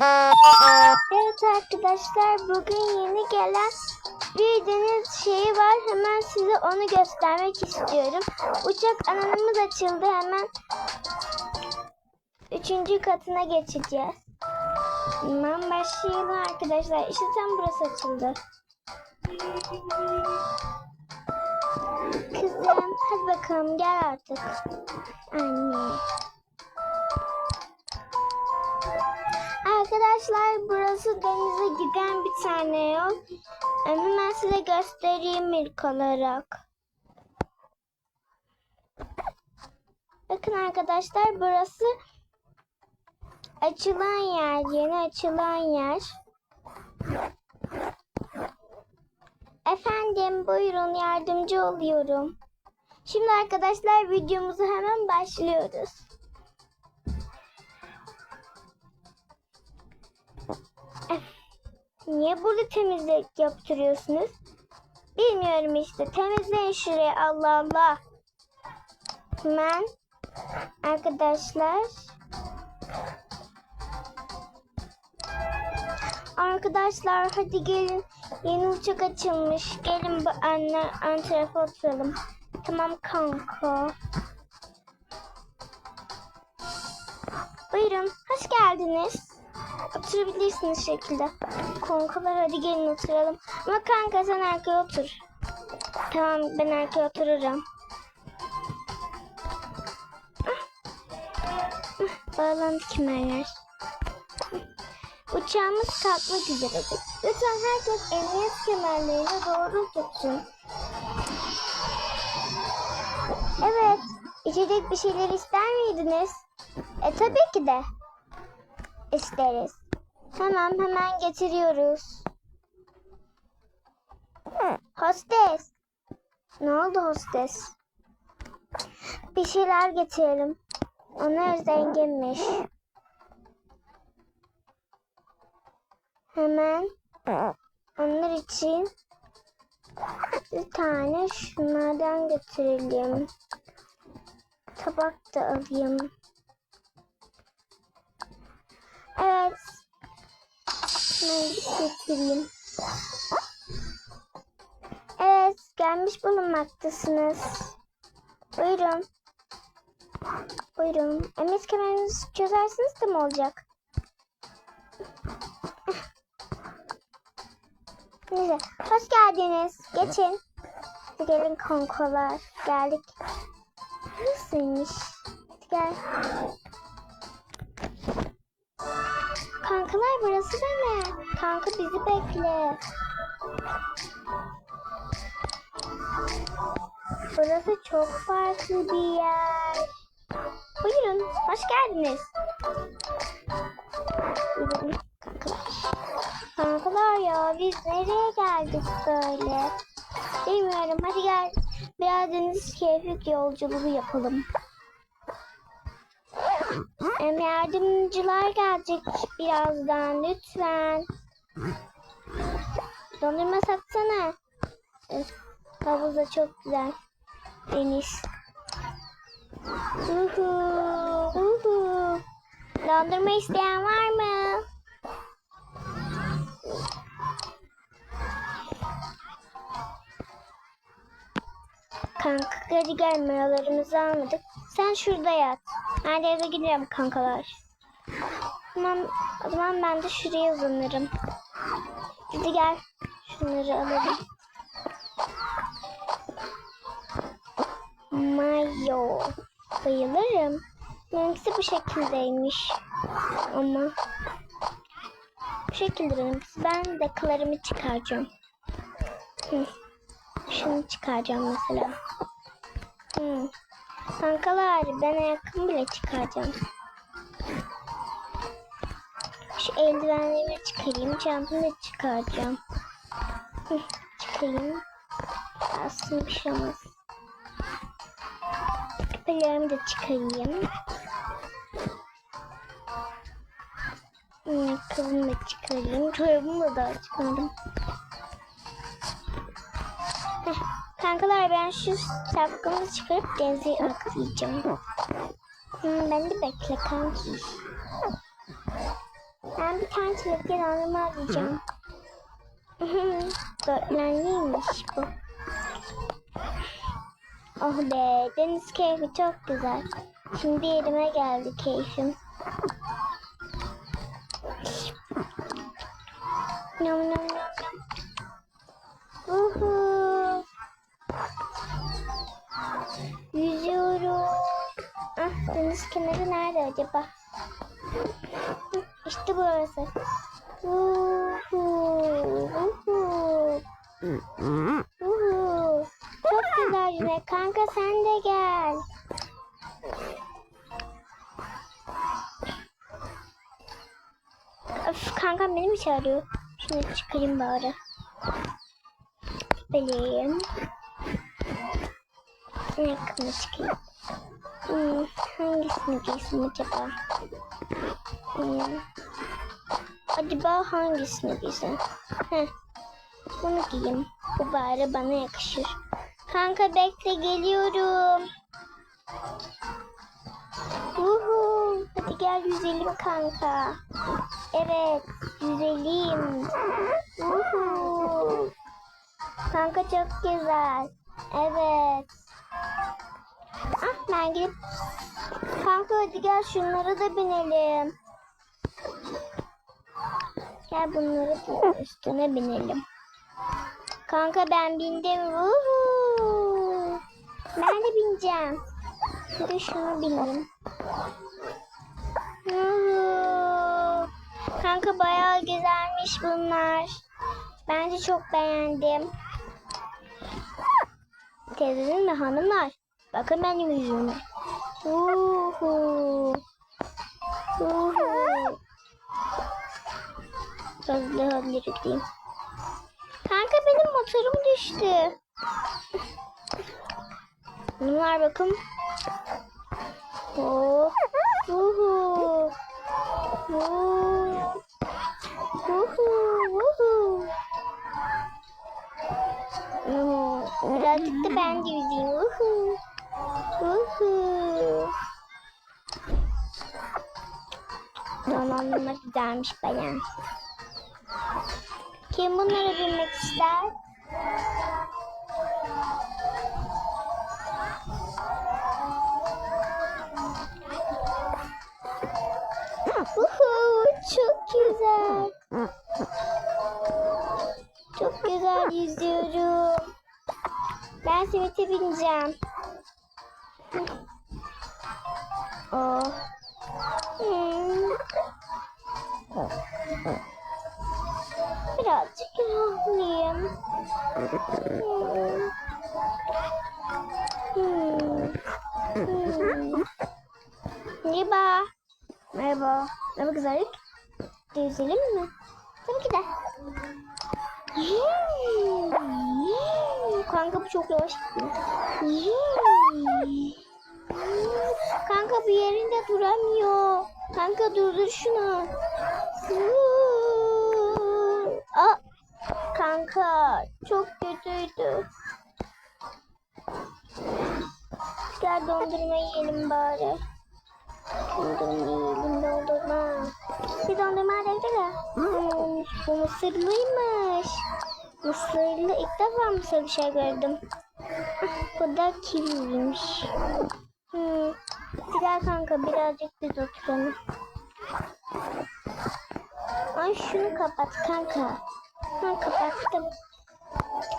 Evet arkadaşlar bugün yeni gelen bir deniz şeyi var. Hemen size onu göstermek istiyorum. Uçak alanımız açıldı. Hemen üçüncü katına geçeceğiz. Hemen başlayalım arkadaşlar. İşte tam burası açıldı. Kızım hadi bakalım gel artık. Anne. Arkadaşlar burası denize giden bir tane yol. Ee, Hemen size göstereyim ilk olarak. Bakın arkadaşlar burası açılan yer, yeni açılan yer. Efendim buyurun yardımcı oluyorum. Şimdi arkadaşlar videomuzu hemen başlıyoruz. Niye burada temizlik yaptırıyorsunuz? Bilmiyorum işte. Temizleyin şurayı Allah Allah. Hemen arkadaşlar. Arkadaşlar hadi gelin. Yeni uçak açılmış. Gelin bu anne ön tarafa oturalım. Tamam kanka. Buyurun. Hoş geldiniz. Oturabilirsiniz şekilde. Kankalar hadi gelin oturalım. Ama kanka sen arkaya otur. Tamam ben arkaya otururum. Ah. Ah, Bağlandı kemerler. Uçağımız kalkmak üzere. Lütfen herkes emniyet kemerlerini doğru tutsun. Evet. içecek bir şeyler ister miydiniz? E tabii ki de. İsteriz. Tamam hemen getiriyoruz. Hostes. Ne oldu hostes? Bir şeyler getirelim. Onlar zenginmiş. Hemen onlar için bir tane şunlardan getirelim. Tabak da alayım. Getireyim. Evet, gelmiş bulunmaktasınız. Buyurun. Buyurun. Emniyet kemerinizi çözersiniz de mi olacak? Neyse, hoş geldiniz. Geçin. Hadi gelin konkolar. Geldik. Nasılmış? Hadi gel. Kankalar burası da ne? Kanka bizi bekle. Burası çok farklı bir yer. Buyurun, hoş geldiniz. Kankalar. Ya biz nereye geldik böyle? Bilmiyorum hadi gel biraz deniz keyfi yolculuğu yapalım. Em, Yardımcılar gelecek birazdan lütfen. Dondurma satsana. Üf, Havuz da çok güzel. Deniz. Uhu, uhu. Dondurma isteyen var mı? Kanka hadi gel mayalarımızı almadık. Sen şurada yat. Ben de eve gidiyorum kankalar. Tamam, o zaman ben de şuraya uzanırım. Hadi gel. Şunları alalım. Mayo. Bayılırım. Benimkisi bu şekildeymiş. Ama bu şekilde benimkisi. Ben de kılarımı çıkaracağım. Hı. Şunu çıkaracağım mesela. Hı. Kankalar ben ayakkabımı bile çıkaracağım. Şu eldivenlerimi çıkarayım. Çantamı da çıkaracağım. Çıkarayım. Aslında bir şey olmaz. Küpelerimi de çıkarayım. Ayakkabımı da çıkarayım. Çorabımı da çıkardım. Kankalar ben şu şapkamı çıkarıp denize atlayacağım. Hmm, ben de bekle kanki. Ben bir tane çilekli dondurma arayacağım. Dörtlenliymiş bu. Oh be deniz keyfi çok güzel. Şimdi yerime geldi keyfim. Nom nom deniz kenarı nerede acaba? İşte burası. Çok güzel yüzme. Kanka sen de gel. Öf kankam beni mi çağırıyor? Şunu çıkarayım bari. Beleyim. Ne yakına çıkayım? Hmm, hangisini giysem acaba? Hmm. Acaba hangisini giysem? Heh. Bunu giyeyim. Bu bari bana yakışır. Kanka bekle geliyorum. Uhu. Hadi gel yüzelim kanka. Evet yüzelim. Uhu. Kanka çok güzel. Evet. Ben gidip Kanka hadi gel şunlara da binelim. Gel bunları da üstüne binelim. Kanka ben bindim. Uhu. Ben de bineceğim. De şuna bineyim. Uhu. Kanka bayağı güzelmiş bunlar. Bence çok beğendim. Teyzenin ve hanımlar. Bakın benim yüzüme. Uhu. Uhu. Biraz daha ileri gideyim. Kanka benim motorum düştü. Bunlar bakın. Oh. Uhu. Uhu. Uhu. Uhu. Uhu. Birazcık da ben de yüzeyim. Uhu. Tamam bunlar güzelmiş bayan. Kim bunlara binmek ister? Uhu, çok güzel. Çok güzel yüzüyorum. Ben simite bineceğim. Birazcık rahatlayayım. Hmm. Hmm. Merhaba. Merhaba. Merhaba güzellik. Gezelim mi? Tabii ki de. Kanka bu çok yavaş gidiyor. Kanka bir yerinde duramıyor. Kanka durdur şunu. Kanka çok kötüydü. Gel dondurma yiyelim bari. Dondurma yiyelim dondurma. Bir dondurma desene. Hmm, bu mısırlıymış. Mısırlı ilk defa mısır bir şey gördüm. Ah, Bu da kiviymiş. Hmm. Gel kanka birazcık biz oturalım. Ay şunu kapat kanka. Ha kapattım.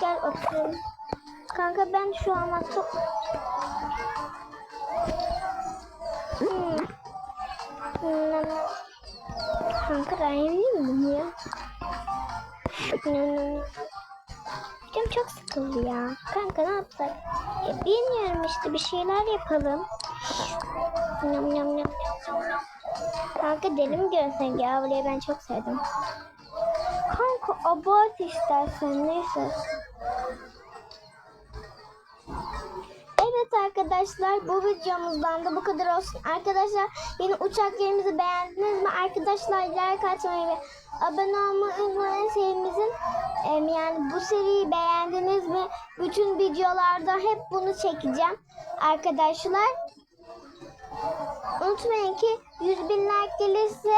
Gel oturalım. Kanka ben şu an çok... Hmm. Kanka ben yemeyeyim ya. Canım çok sıkıldı ya. Kanka ne yapsak? Ya bilmiyorum işte bir şeyler yapalım. Yum yum yum. Kanka deli mi görsen? Ablayı ben çok sevdim. Abart istersen neyse. Evet arkadaşlar bu videomuzdan da bu kadar olsun. Arkadaşlar yeni uçak yerimizi beğendiniz mi? Arkadaşlar like atmayı ve abone olmayı unutmayın serimizin. yani bu seriyi beğendiniz mi? Bütün videolarda hep bunu çekeceğim. Arkadaşlar unutmayın ki 100 bin like gelirse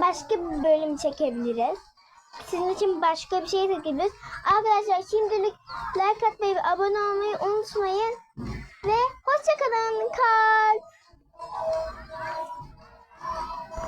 başka bir bölüm çekebiliriz sizin için başka bir şey takabiliriz. Arkadaşlar şimdilik like atmayı ve abone olmayı unutmayın. Ve hoşçakalın kalp.